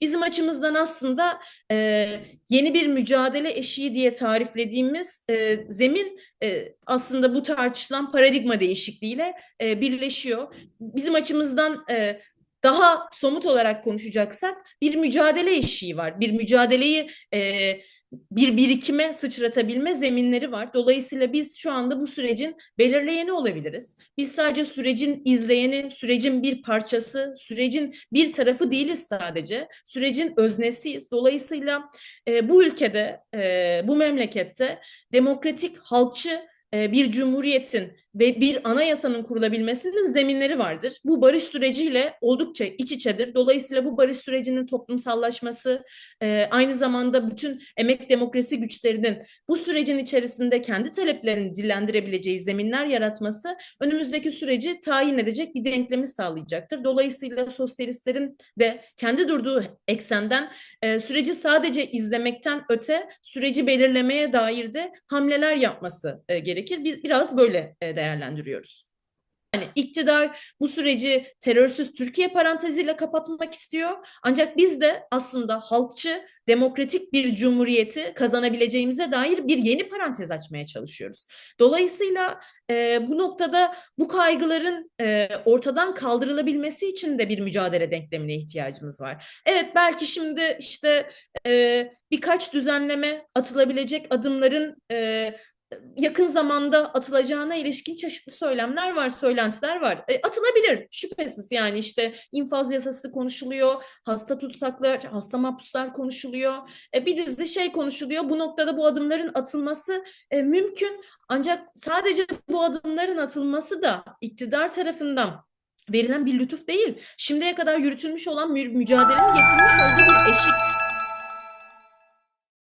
Bizim açımızdan aslında e, yeni bir mücadele eşiği diye tariflediğimiz e, zemin e, aslında bu tartışılan paradigma değişikliğiyle e, birleşiyor. Bizim açımızdan e, daha somut olarak konuşacaksak bir mücadele eşiği var. Bir mücadeleyi e, bir birikime sıçratabilme zeminleri var. Dolayısıyla biz şu anda bu sürecin belirleyeni olabiliriz. Biz sadece sürecin izleyeni, sürecin bir parçası, sürecin bir tarafı değiliz sadece. Sürecin öznesiyiz. Dolayısıyla e, bu ülkede, e, bu memlekette demokratik, halkçı e, bir cumhuriyetin ve bir anayasanın kurulabilmesinin zeminleri vardır. Bu barış süreciyle oldukça iç içedir. Dolayısıyla bu barış sürecinin toplumsallaşması, e, aynı zamanda bütün emek demokrasi güçlerinin bu sürecin içerisinde kendi taleplerini dillendirebileceği zeminler yaratması önümüzdeki süreci tayin edecek bir denklemi sağlayacaktır. Dolayısıyla sosyalistlerin de kendi durduğu eksenden e, süreci sadece izlemekten öte süreci belirlemeye dair de hamleler yapması e, gerekir. Biraz böyle değerlendiriyoruz. Yani iktidar bu süreci terörsüz Türkiye paranteziyle kapatmak istiyor. Ancak biz de aslında halkçı, demokratik bir cumhuriyeti kazanabileceğimize dair bir yeni parantez açmaya çalışıyoruz. Dolayısıyla e, bu noktada bu kaygıların e, ortadan kaldırılabilmesi için de bir mücadele denklemine ihtiyacımız var. Evet belki şimdi işte e, birkaç düzenleme atılabilecek adımların e, yakın zamanda atılacağına ilişkin çeşitli söylemler var, söylentiler var. E, atılabilir şüphesiz yani işte infaz yasası konuşuluyor, hasta tutsaklar, hasta mahpuslar konuşuluyor. E, bir dizi şey konuşuluyor. Bu noktada bu adımların atılması e, mümkün. Ancak sadece bu adımların atılması da iktidar tarafından verilen bir lütuf değil. Şimdiye kadar yürütülmüş olan mü mücadelenin getirmiş olduğu bir eşik